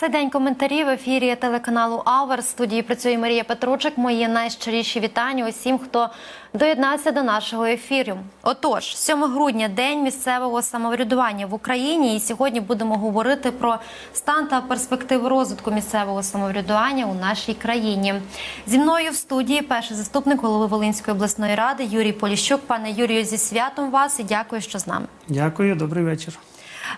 Це день коментарів в ефірі телеканалу Авер. Студії працює Марія Петручик. Мої найщиріші вітання усім, хто доєднався до нашого ефіру. Отож, 7 грудня день місцевого самоврядування в Україні. І сьогодні будемо говорити про стан та перспективи розвитку місцевого самоврядування у нашій країні. Зі мною в студії перший заступник голови Волинської обласної ради Юрій Поліщук. Пане Юрію, зі святом вас і дякую, що з нами. Дякую, добрий вечір.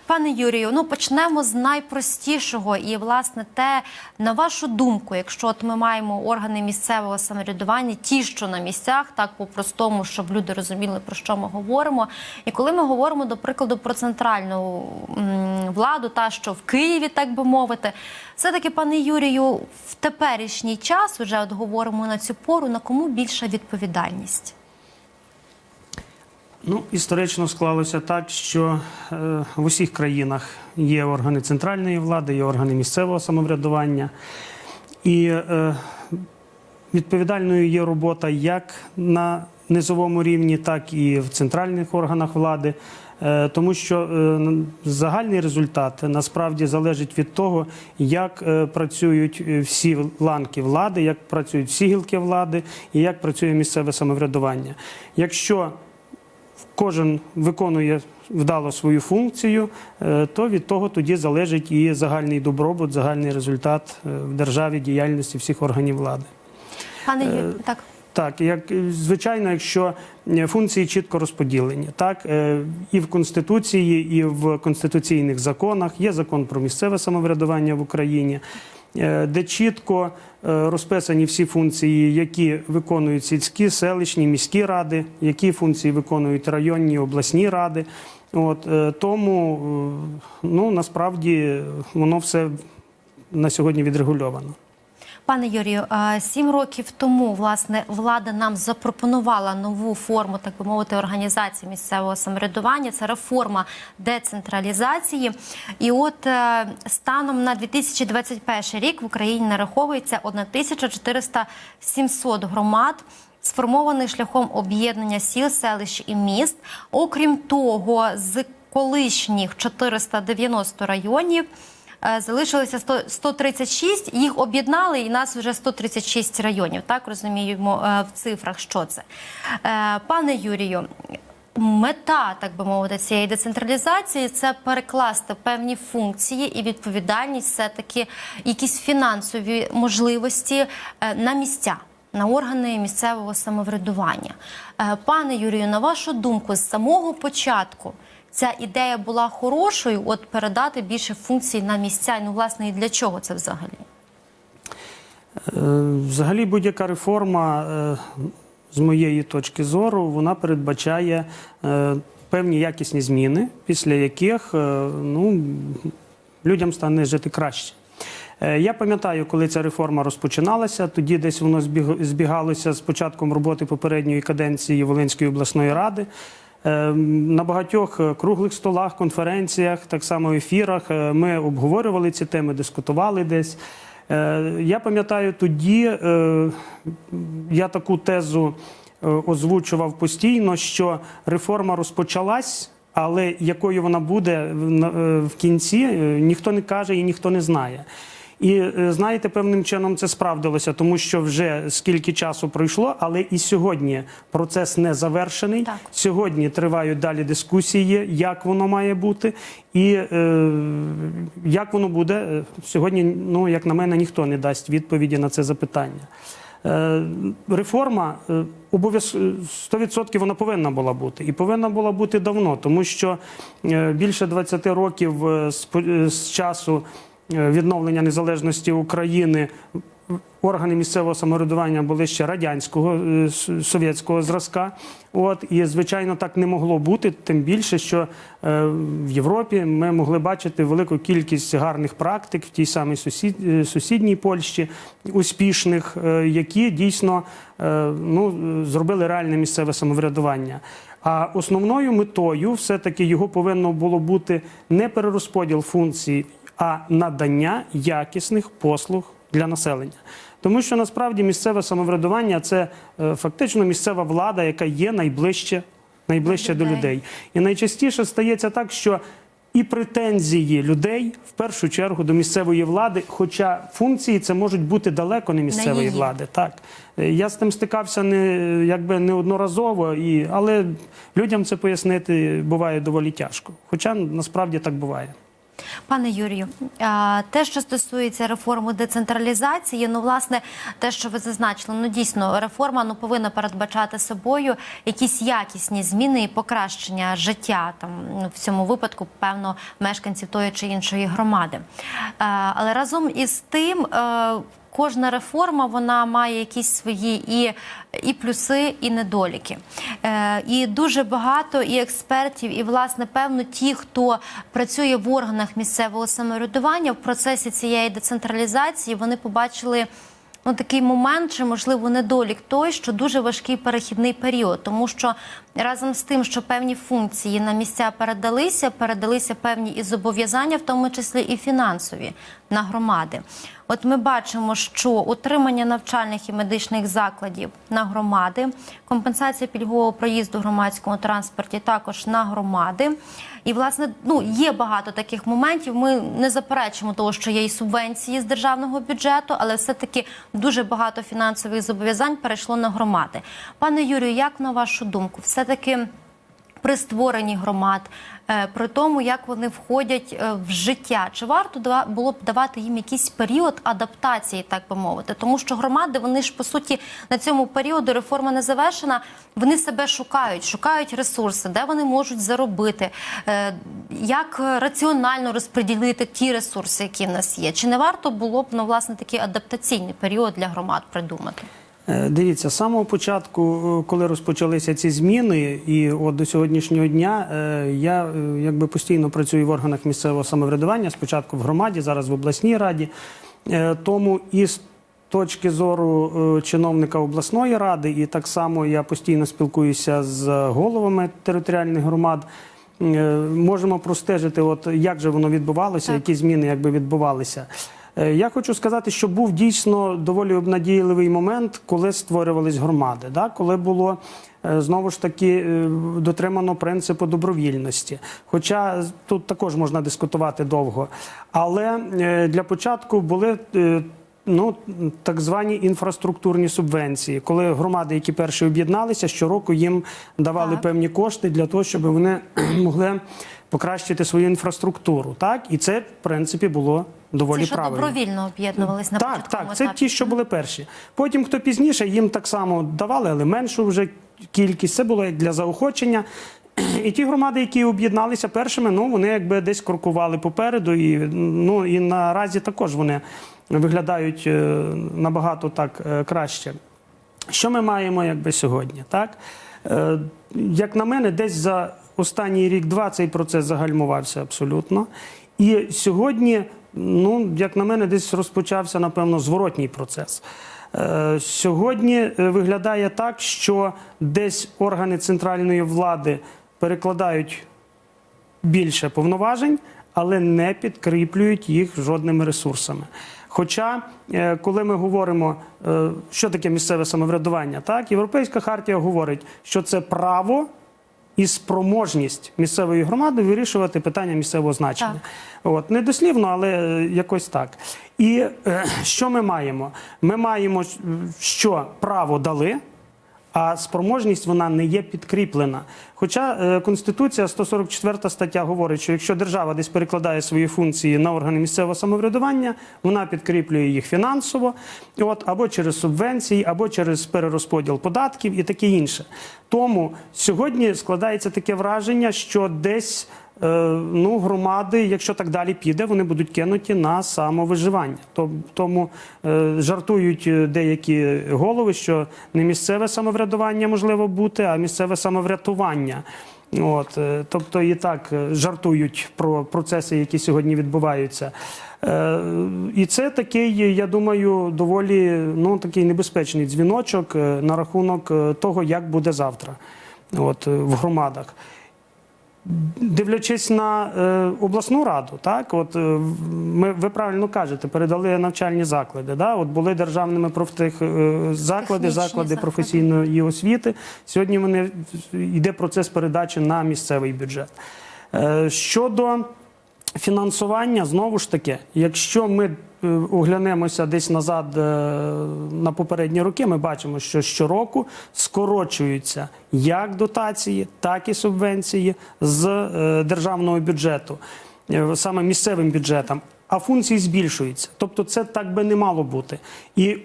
Пане Юрію, ну почнемо з найпростішого, і власне те, на вашу думку, якщо от ми маємо органи місцевого самоврядування, ті, що на місцях, так по-простому, щоб люди розуміли про що ми говоримо. І коли ми говоримо до прикладу про центральну владу, та що в Києві, так би мовити, все таки, пане Юрію, в теперішній час вже от говоримо на цю пору, на кому більша відповідальність? Ну, історично склалося так, що е, в усіх країнах є органи центральної влади, є органи місцевого самоврядування. І е, відповідальною є робота як на низовому рівні, так і в центральних органах влади. Е, Тому що загальний результат насправді залежить від того, як працюють всі ланки влади, як працюють всі гілки влади і як працює місцеве самоврядування. Якщо кожен виконує вдало свою функцію, е, то від того тоді залежить і загальний добробут, загальний результат е, в державі діяльності всіх органів влади. Пане Юрію, так. Так, як е, звичайно, якщо е, функції чітко розподілені, так е, і в конституції, і в конституційних законах є закон про місцеве самоврядування в Україні, е, де чітко е, розписані всі функції, які виконують сільські, селищні, міські ради, які функції виконують районні обласні ради. От е, тому е, ну насправді воно все на сьогодні відрегульовано. Пане Юрію, сім років тому власне влада нам запропонувала нову форму, так би мовити, організації місцевого самоврядування. Це реформа децентралізації. І от е, станом на 2021 рік в Україні нараховується 1400-700 громад. Сформований шляхом об'єднання сіл, селищ і міст. Окрім того, з колишніх 490 районів залишилося 100 136, їх об'єднали, і нас вже 136 районів. Так розуміємо е, в цифрах, що це. Е, Пане Юрію, мета, так би мовити, цієї децентралізації це перекласти певні функції і відповідальність, все-таки якісь фінансові можливості е, на місця. На органи місцевого самоврядування. Е, Пане Юрію, на вашу думку, з самого початку ця ідея була хорошою, от передати більше функцій на місця. Ну, власне, і для чого це взагалі? Е, Взагалі, будь-яка реформа, е, з моєї точки зору, вона передбачає е, певні якісні зміни, після яких ну, людям стане жити краще. Я пам'ятаю, коли ця реформа розпочиналася, тоді десь воно збіг- збігалося з початком роботи попередньої каденції Волинської обласної ради. Е, На багатьох е, круглих столах, конференціях, так само ефірах е, ми обговорювали ці теми, дискутували десь. Е, Я пам'ятаю, тоді я таку тезу озвучував постійно, що реформа розпочалась, але якою вона буде в- кінці, ніхто не каже і ніхто не знає. І е, знаєте, певним чином це справдилося, тому що вже скільки часу пройшло, але і сьогодні процес не завершений. Так. Сьогодні тривають далі дискусії, як воно має бути, і е, як воно буде е, сьогодні. Ну як на мене, ніхто не дасть відповіді на це запитання. Е, Реформа е, обов'яз 100% вона повинна була бути і повинна була бути давно, тому що більше 20 років з часу відновлення незалежності України органи місцевого самоврядування були ще радянського е, совєтського зразка. От і звичайно так не могло бути. Тим більше, що е, в Європі ми могли бачити велику кількість гарних практик в тій самій сусід, е, сусідній Польщі, успішних, е, які дійсно е, ну, е, зробили реальне місцеве самоврядування. А основною метою все-таки його повинно було бути не перерозподіл функцій, а надання якісних послуг для населення. Тому що насправді місцеве самоврядування це е, фактично місцева влада, яка є найближче, найближче до людей. І найчастіше стається так, що і претензії людей в першу чергу до місцевої влади. Хоча функції це можуть бути далеко не місцевої влади. Так Е, я з тим стикався не якби неодноразово, і але людям це пояснити буває доволі тяжко. Хоча насправді так буває. Пане Юрію, те, що стосується реформи децентралізації, ну власне, те, що ви зазначили, ну дійсно реформа ну повинна передбачати собою якісь якісні зміни і покращення життя там ну, в цьому випадку, певно, мешканців тої чи іншої громади. Але разом із тим. Кожна реформа вона має якісь свої і, і плюси, і недоліки. Е, і дуже багато і експертів, і власне певно ті, хто працює в органах місцевого самоврядування в процесі цієї децентралізації, вони побачили. Ну, такий момент, чи можливо недолік той, що дуже важкий перехідний період, тому що разом з тим, що певні функції на місця передалися, передалися певні і зобов'язання, в тому числі і фінансові на громади. От ми бачимо, що утримання навчальних і медичних закладів на громади, компенсація пільгового проїзду громадському транспорті також на громади. І власне ну є багато таких моментів. Ми не заперечимо того, що є і субвенції з державного бюджету, але все-таки дуже багато фінансових зобов'язань перейшло на громади. Пане Юрію, як на вашу думку, все таки при створенні громад, е, при тому, як вони входять е, в життя, чи варто було б давати їм якийсь період адаптації, так би мовити, тому що громади вони ж по суті на цьому періоду реформа не завершена. Вони себе шукають, шукають ресурси, де вони можуть заробити, е, як раціонально розподілити ті ресурси, які в нас є. Чи не варто було б ну, власне такий адаптаційний період для громад придумати? Е, Дивіться, з самого початку, е, коли розпочалися ці зміни, і от до сьогоднішнього дня е, я якби постійно працюю в органах місцевого самоврядування, спочатку в громаді, зараз в обласній раді. Тому і з точки зору чиновника обласної ради, і так само я постійно спілкуюся з головами територіальних громад. Можемо простежити, от як же воно відбувалося, Так. які зміни якби відбувалися. Е, Я хочу сказати, що був дійсно доволі обнадійливий момент, коли створювались громади, да? коли було е, знову ж таки е, дотримано принципу добровільності. Хоча тут також можна дискутувати довго. Але для початку були. Ну, так звані інфраструктурні субвенції, коли громади, які перші об'єдналися, щороку їм давали Так. певні кошти для того, щоб вони могли покращити свою інфраструктуру. Так, і це в принципі було доволі Це що правильно. добровільно об'єднувались на Так, початковому так, це ті, що були перші. Потім, хто пізніше, їм так само давали, але меншу вже кількість. Це було як для заохочення. І ті громади, які об'єдналися першими, ну вони якби десь крокували попереду, і ну і наразі також вони виглядають е, набагато так е, краще. Що ми маємо якби сьогодні? Так? Е, як на мене, десь за останній рік-два цей процес загальмувався абсолютно. І сьогодні, ну, як на мене, десь розпочався, напевно, зворотній процес. Е, сьогодні е, виглядає так, що десь органи центральної влади перекладають більше повноважень, але не підкріплюють їх жодними ресурсами. Хоча, е, коли ми говоримо, що таке місцеве самоврядування, так Європейська хартія говорить, що це право і спроможність місцевої громади вирішувати питання місцевого значення. От не дослівно, але е, якось так. І е, що ми маємо? Ми маємо, що право дали а спроможність вона не є підкріплена. Хоча е, Конституція 144 стаття говорить, що якщо держава десь перекладає свої функції на органи місцевого самоврядування, вона підкріплює їх фінансово, от, або через субвенції, або через перерозподіл податків і таке інше. Тому сьогодні складається таке враження, що десь. Е, Ну, громади, якщо так далі піде, вони будуть кинуті на самовиживання. Тому е, жартують е, деякі голови, що не місцеве самоврядування можливо бути, а місцеве самоврятування. От, тобто і так жартують про процеси, які сьогодні відбуваються. І це такий, я думаю, доволі ну, такий небезпечний дзвіночок на рахунок того, як буде завтра от, в громадах. Дивлячись на е, обласну раду, так от е, ми ви правильно кажете, передали навчальні заклади. Да? От були державними профтех е, заклади, заклади професійної освіти. Сьогодні вони йде процес передачі на місцевий бюджет. Е, щодо фінансування знову ж таки, якщо ми оглянемося десь назад е, на попередні роки, ми бачимо, що щороку скорочуються як дотації, так і субвенції з е, державного бюджету, е, саме місцевим бюджетам. А функції збільшуються, тобто це так би не мало бути. І е,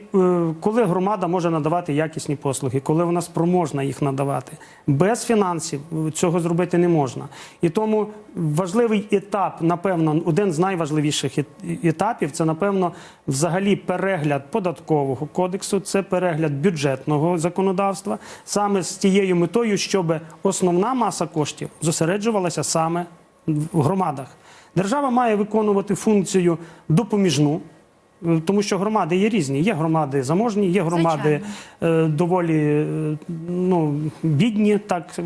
коли громада може надавати якісні послуги, коли вона спроможна їх надавати, без фінансів е, цього зробити не можна. І тому важливий етап, напевно, один з найважливіших етапів це, напевно, взагалі перегляд податкового кодексу, це перегляд бюджетного законодавства, саме з тією метою, щоб основна маса коштів зосереджувалася саме в громадах. Держава має виконувати функцію допоміжну, е, тому що громади є різні. Є громади заможні, є громади е, доволі е, ну, бідні, так,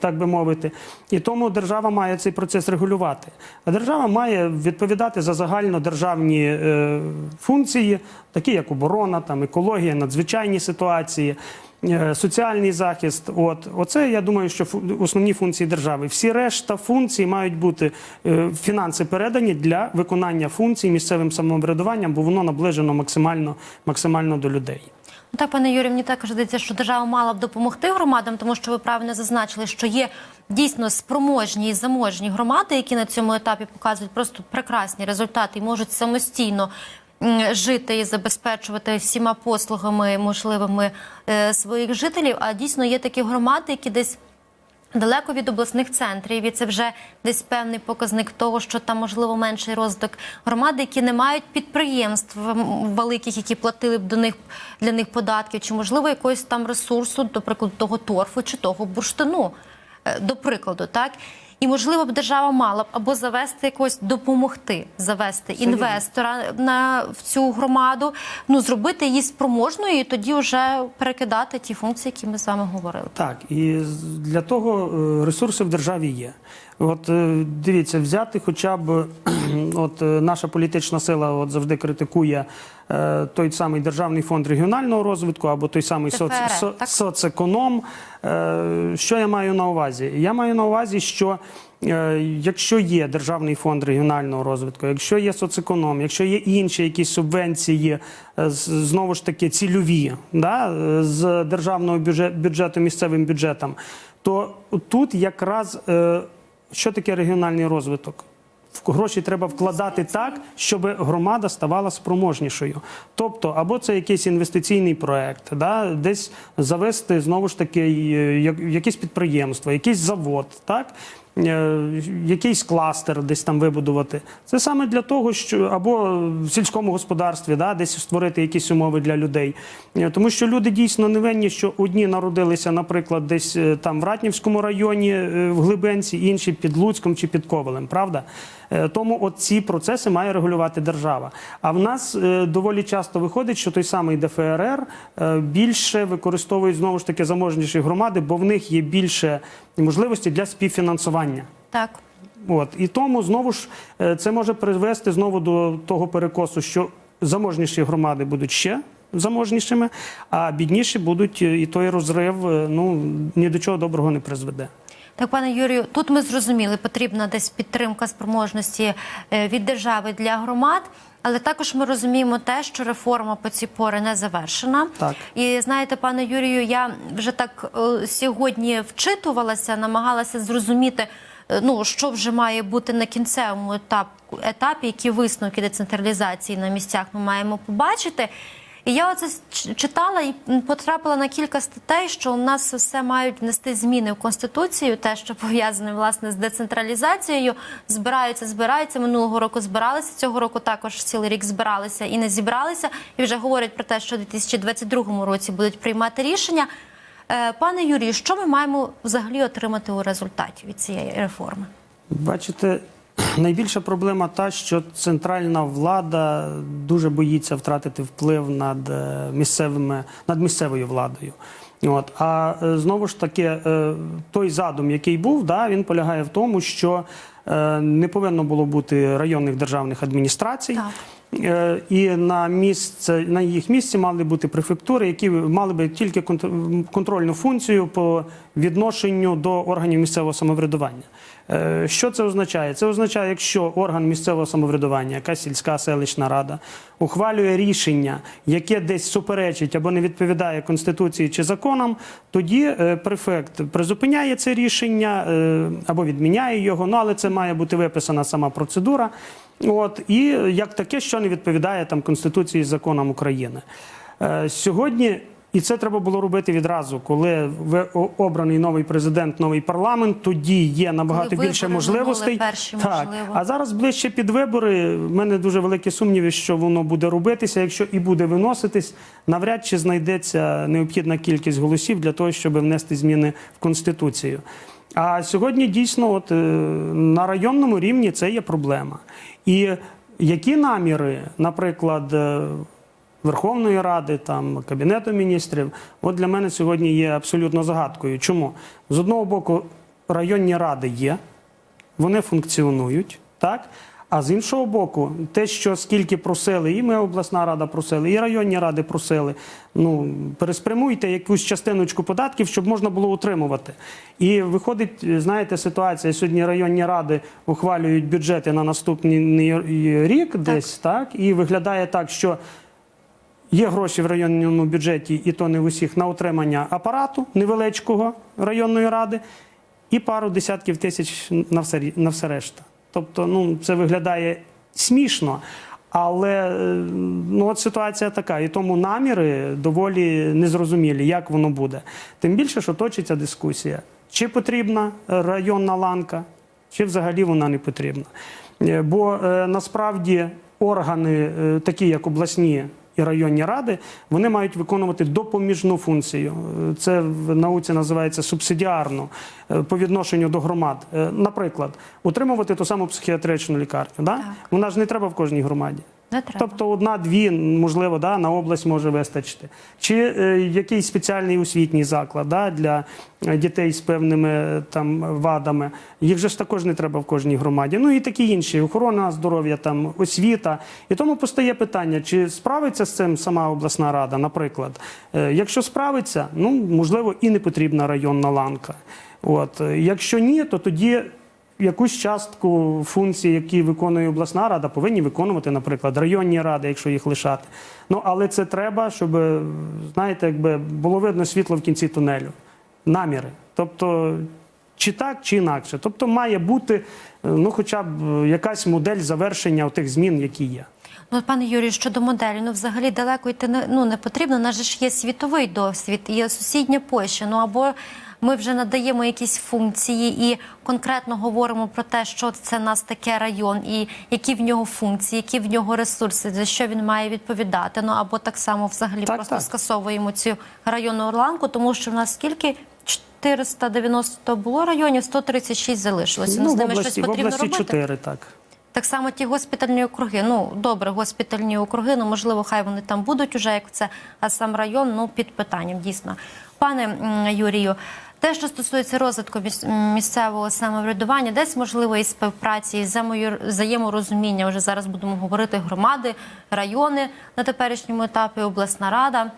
так би мовити. І тому держава має цей процес регулювати. А держава має відповідати за загальнодержавні е, функції, такі як оборона, там, екологія, надзвичайні ситуації. Е, Соціальний захист, от оце я думаю, що основні функції держави. Всі решта функцій мають бути е, фінанси передані для виконання функцій місцевим самоврядуванням, бо воно наближено максимально, максимально до людей. Ну, Так, пане Юрію, мені також здається, що держава мала б допомогти громадам, тому що ви правильно зазначили, що є дійсно спроможні і заможні громади, які на цьому етапі показують просто прекрасні результати і можуть самостійно жити і забезпечувати всіма послугами можливими е, своїх жителів. А дійсно є такі громади, які десь. Далеко від обласних центрів, і це вже десь певний показник того, що там можливо менший розвиток громади, які не мають підприємств великих, які платили б до них для них податків, чи можливо якогось там ресурсу, до прикладу, того торфу чи того бурштину, е, до прикладу, так. І можливо б держава мала б або завести якось допомогти завести Це інвестора на в цю громаду, ну зробити її спроможною і тоді вже перекидати ті функції, які ми з вами говорили. Так, і для того е, ресурси в державі є. От е, дивіться, взяти хоча б от е, наша політична сила от завжди критикує той самий Державний фонд регіонального розвитку або той самий соц, соцеконом. Е, Що я маю на увазі? Я маю на увазі, що е, якщо є Державний фонд регіонального розвитку, якщо є соцеконом, якщо є інші якісь субвенції, е, знову ж таки цільові, да, е, з державного бюджету місцевим бюджетом, то тут якраз е, що таке регіональний розвиток? В гроші треба вкладати так, щоб громада ставала спроможнішою. Тобто, або це якийсь інвестиційний проект, да, десь завести знову ж таки як- якесь підприємство, якийсь завод, так. е, Якийсь кластер десь там вибудувати. Це саме для того, що або в сільському господарстві, да, десь створити якісь умови для людей. Е, Тому що люди дійсно не винні, що одні народилися, наприклад, десь е, там в Ратнівському районі в Глибенці, інші під Луцьком чи під Ковелем, правда? Е, Тому от ці процеси має регулювати держава. А в нас е, доволі часто виходить, що той самий ДФРР е, більше використовують знову ж таки заможніші громади, бо в них є більше можливості для співфінансування. Так. От і тому знову ж це може привести знову до того перекосу, що заможніші громади будуть ще заможнішими, а бідніші будуть, і той розрив ну ні до чого доброго не призведе. Так, пане Юрію, тут ми зрозуміли, потрібна десь підтримка спроможності е, від держави для громад. Але також ми розуміємо те, що реформа по ці пори не завершена. Так. І знаєте, пане Юрію, я вже так е, сьогодні вчитувалася, намагалася зрозуміти, е, ну що вже має бути на кінцевому етапу, етапі, які висновки децентралізації на місцях ми маємо побачити. І я оце читала і потрапила на кілька статей, що у нас все мають внести зміни в конституцію, те, що пов'язане власне з децентралізацією. Збираються, збираються. Минулого року збиралися. Цього року також цілий рік збиралися і не зібралися. І вже говорять про те, що у 2022 році будуть приймати рішення. Е, Пане Юрію, що ми маємо взагалі отримати у результаті від цієї реформи? Бачите, найбільша проблема та, що центральна влада дуже боїться втратити вплив над е, місцевими над місцевою владою. От а е, знову ж таки, е, той задум, який був, да, він полягає в тому, що Не повинно було бути районних державних адміністрацій. Так. І на місце на їх місці мали бути префектури, які мали би тільки контр- контрольну функцію по відношенню до органів місцевого самоврядування. Е, Що це означає? Це означає, якщо орган місцевого самоврядування, якась сільська селищна рада, ухвалює рішення, яке десь суперечить або не відповідає конституції чи законам, тоді е, префект призупиняє це рішення е, або відміняє його. Ну але це має бути виписана сама процедура. От і як таке, що не відповідає там конституції і законам України. Сьогодні. І це треба було робити відразу, коли обраний новий президент, новий парламент. Тоді є набагато Коли більше можливостей. так можливо. а зараз ближче під вибори. В мене дуже великі сумніви, що воно буде робитися. Якщо і буде виноситись, навряд чи знайдеться необхідна кількість голосів для того, щоб внести зміни в конституцію. А сьогодні дійсно, от е, на районному рівні це є проблема. І які наміри, наприклад, е, Верховної Ради, там Кабінету міністрів, от для мене сьогодні є абсолютно загадкою. Чому? З одного боку, районні ради є, вони функціонують, так? А з іншого боку, те, що скільки просили, і ми обласна рада просили, і районні ради просили. Ну переспрямуйте якусь частиночку податків, щоб можна було утримувати. І виходить, знаєте, ситуація сьогодні. Районні ради ухвалюють бюджети на наступний рік, десь так, і виглядає так, що Є гроші в районному бюджеті, і то не в усіх, на утримання апарату невеличкого районної ради, і пару десятків тисяч на все, на все решта. Тобто, ну, це виглядає смішно. Але е, ну, от ситуація така, і тому наміри доволі незрозумілі, як воно буде. Тим більше, що точиться дискусія, чи потрібна районна ланка, чи взагалі вона не потрібна. Е, Бо е, насправді органи, такі як обласні і районні ради, вони мають виконувати допоміжну функцію. Це в науці називається субсидіарну е, по відношенню до громад. Е, Наприклад, утримувати ту саму психіатричну лікарню. Да? Вона ж не треба в кожній громаді. Не треба. Тобто одна-дві, можливо, да, на область може вистачити. Чи е, якийсь спеціальний освітній заклад да, для е, дітей з певними е, там вадами. Їх же ж також не треба в кожній громаді. Ну і такі інші охорона здоров'я, там освіта. І тому постає питання, чи справиться з цим сама обласна рада, наприклад. Е, Якщо справиться, ну можливо, і не потрібна районна ланка. От е, якщо ні, то тоді якусь частку функцій, які виконує обласна рада, повинні виконувати, наприклад, районні ради, якщо їх лишати. Ну але це треба, щоб знаєте, якби було видно світло в кінці тунелю, наміри. Тобто, чи так, чи інакше. Тобто, має бути ну, хоча б якась модель завершення тих змін, які є. Ну, пане Юрію, щодо моделі, ну взагалі далеко йти не, ну, не потрібно. У нас ж є світовий досвід, є сусідня Польща. Ну або ми вже надаємо якісь функції і конкретно говоримо про те, що це нас таке район, і які в нього функції, які в нього ресурси, за що він має відповідати. Ну або так само взагалі Так, просто так. скасовуємо цю районну ланку, тому що в нас скільки 490 було районів, 136 залишилося. ну, з в ними області, щось в потрібно області робити. 4, так. Так само ті госпітальні округи. Ну добре, госпітальні округи. Ну можливо, хай вони там будуть уже як це. А сам район ну під питанням. Дійсно, пане Юрію. Те, що стосується розвитку місцевого самоврядування, десь можливо і співпраці, і взаєморозуміння. Вже зараз будемо говорити громади, райони на теперішньому етапі, обласна рада.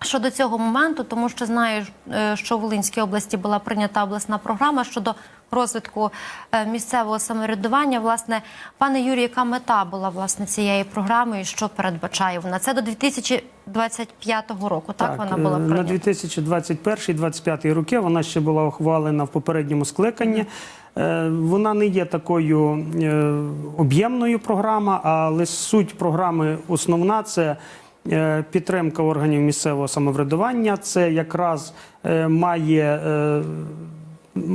Щодо цього моменту, тому що знаю, е, що в Волинській області була прийнята обласна програма щодо розвитку е, місцевого самоврядування. Власне, пане Юрію, яка мета була власне цієї програми і що передбачає вона? Це до 2025 року. Так, вона була е, на прийнята. 2021-2025 роки вона ще була ухвалена в попередньому скликанні. Е, Вона не є такою об'ємною програма, але суть програми основна це підтримка органів місцевого самоврядування. Це якраз має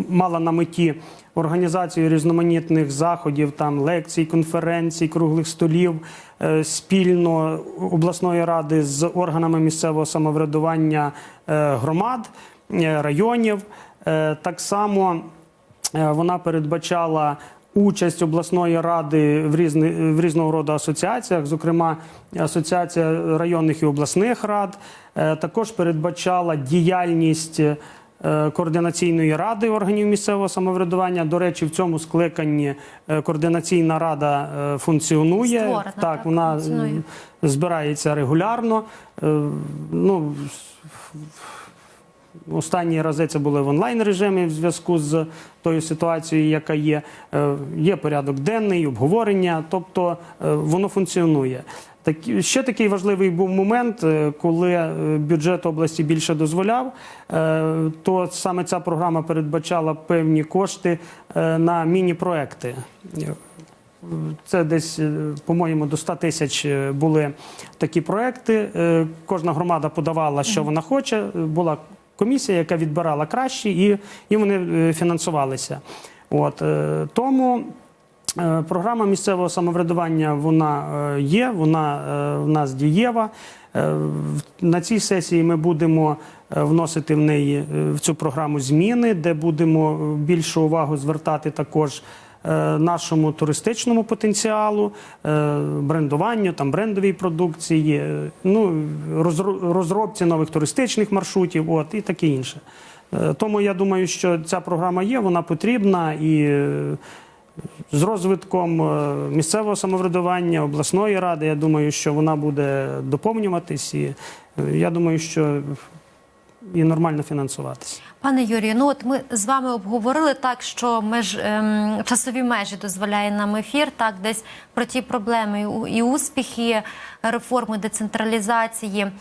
мала на меті організацію різноманітних заходів, там лекцій, конференцій, круглих столів е, спільно обласної ради з органами місцевого самоврядування е, громад, е, районів. Так само вона передбачала. Участь обласної ради в різни, в різного роду асоціаціях, зокрема Асоціація районних і обласних рад, також передбачала діяльність координаційної ради органів місцевого самоврядування. До речі, в цьому скликанні е, координаційна рада е, функціонує. Створена, так, так, вона е, функціонує. збирається регулярно. Е, Ну, Останні рази це були в онлайн режимі в зв'язку з тою ситуацією, яка є. Е, Є порядок денний, обговорення, тобто е, воно функціонує. Так, ще такий важливий був момент, е, коли е, бюджет області більше дозволяв, е, то саме ця програма передбачала певні кошти на міні-проекти. Це десь, по-моєму, до 100 тисяч були такі проекти. Кожна громада подавала, що вона хоче. Була комісія, яка відбирала кращі, і, і вони фінансувалися. От тому. Е, Програма місцевого самоврядування вона е, є, вона е, в нас дієва. На цій сесії ми будемо вносити в неї в цю програму зміни, де будемо більшу увагу звертати також нашому туристичному потенціалу, брендуванню, там брендовій продукції, ну розробці нових туристичних маршрутів, от і таке інше. Тому я думаю, що ця програма є, вона потрібна і. З розвитком е, місцевого самоврядування, обласної ради, я думаю, що вона буде доповнюватись, і е, я думаю, що і нормально фінансуватися. Пане Юрію, ну от ми з вами обговорили так, що меж ем, часові межі дозволяє нам ефір, так десь про ті проблеми і успіхи реформи децентралізації. Е,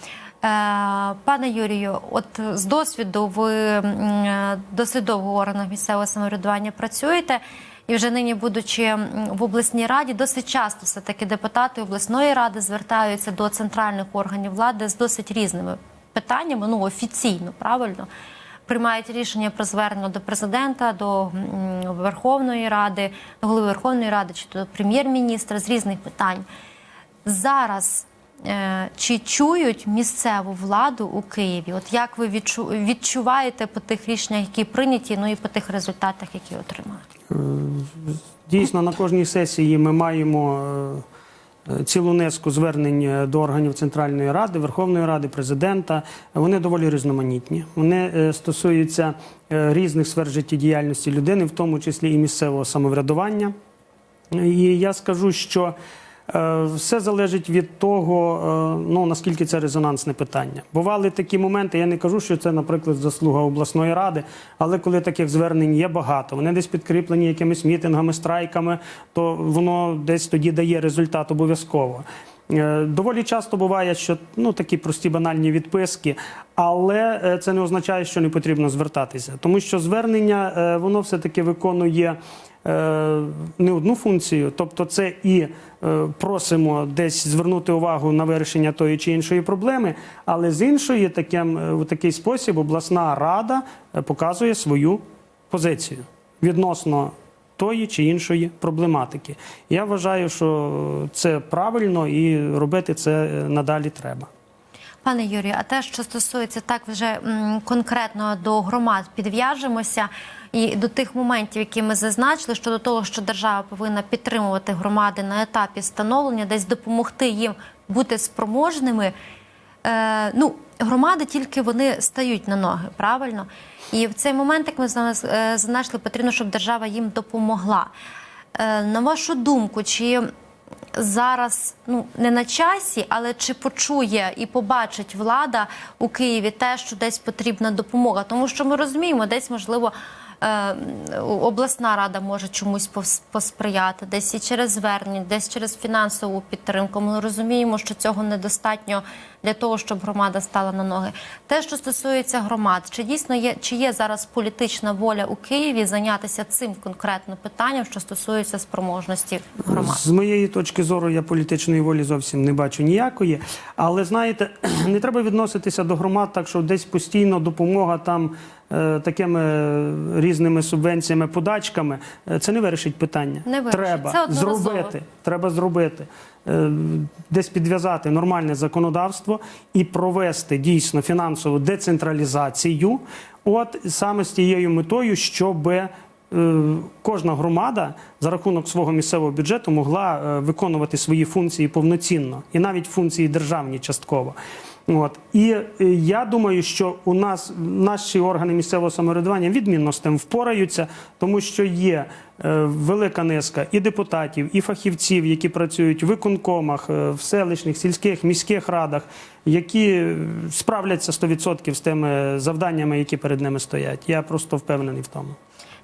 пане Юрію, от з досвіду ви е, досить довго в органах місцевого самоврядування працюєте. І вже нині, будучи в обласній раді, досить часто все таки депутати обласної ради звертаються до центральних органів влади з досить різними питаннями, ну офіційно, правильно приймають рішення про звернення до президента, до Верховної Ради, до голови Верховної Ради чи до прем'єр-міністра з різних питань. Зараз е, чи чують місцеву владу у Києві? От як ви відчуваєте по тих рішеннях, які прийняті, ну і по тих результатах, які отримали? Дійсно, на кожній сесії ми маємо е, е, цілу низку звернень е, до органів Центральної Ради, Верховної Ради, президента. Вони доволі різноманітні. Вони е, стосуються е, різних сфер життєдіяльності людини, в тому числі і місцевого самоврядування. І я скажу, що е, все залежить від того, е, ну наскільки це резонансне питання. Бували такі моменти. Я не кажу, що це, наприклад, заслуга обласної ради, але коли таких звернень є багато, вони десь підкріплені якимись мітингами, страйками, то воно десь тоді дає результат обов'язково. Е, Доволі часто буває, що ну такі прості банальні відписки, але е, це не означає, що не потрібно звертатися, тому що звернення е, воно все таки виконує е, не одну функцію, тобто це і е, просимо десь звернути увагу на вирішення тої чи іншої проблеми, але з іншої таким, е, в такий спосіб обласна рада е, показує свою позицію відносно тої чи іншої проблематики. Я вважаю, що це правильно і робити це е, надалі треба. Пане Юрію, а те, що стосується так вже конкретно до громад, підв'яжемося і до тих моментів, які ми зазначили, щодо того, що держава повинна підтримувати громади на етапі становлення, десь допомогти їм бути спроможними. Е, ну, громади тільки вони стають на ноги, правильно? І в цей момент, як ми е, зазначили, потрібно, щоб держава їм допомогла. Е, на вашу думку, чи зараз ну не на часі, але чи почує і побачить влада у Києві те, що десь потрібна допомога? Тому що ми розуміємо, десь можливо. Е, Обласна рада може чомусь посприяти, десь і через звернення, десь через фінансову підтримку. Ми розуміємо, що цього недостатньо для того, щоб громада стала на ноги. Те, що стосується громад, чи дійсно є чи є зараз політична воля у Києві зайнятися цим конкретно питанням, що стосується спроможності громад? З моєї точки зору, я політичної волі зовсім не бачу ніякої. Але знаєте, не треба відноситися до громад так, що десь постійно допомога там е, такими е, різними субвенціями, подачками. е, Це не вирішить питання. Не вирішить. Треба Це зробити. Треба зробити. Е, Десь підв'язати нормальне законодавство і провести дійсно фінансову децентралізацію. От саме з тією метою, щоб е, кожна громада за рахунок свого місцевого бюджету могла е, виконувати свої функції повноцінно, і навіть функції державні частково. От і е, я думаю, що у нас наші органи місцевого самоврядування відмінно з тим впораються, тому що є е, велика низка і депутатів, і фахівців, які працюють в виконкомах, е, в селищних, сільських, міських радах, які справляться 100% з тими завданнями, які перед ними стоять. Я просто впевнений в тому.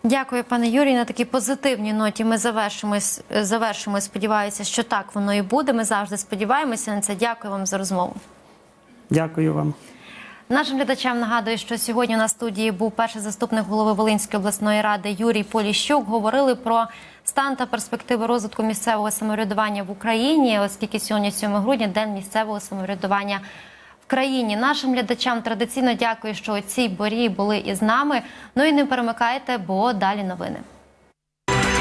Дякую, пане Юрій. На такій позитивній ноті ми завершимо. Завершимо. Сподіваюся, що так воно і буде. Ми завжди сподіваємося на це. Дякую вам за розмову. Дякую вам. Нашим глядачам нагадую, що сьогодні на студії був перший заступник голови Волинської обласної ради Юрій Поліщук. Говорили про стан та перспективи розвитку місцевого самоврядування в Україні, оскільки сьогодні 7 грудня день місцевого самоврядування в країні. Нашим глядачам традиційно дякую, що у цій борі були із нами. Ну і не перемикайте, бо далі новини.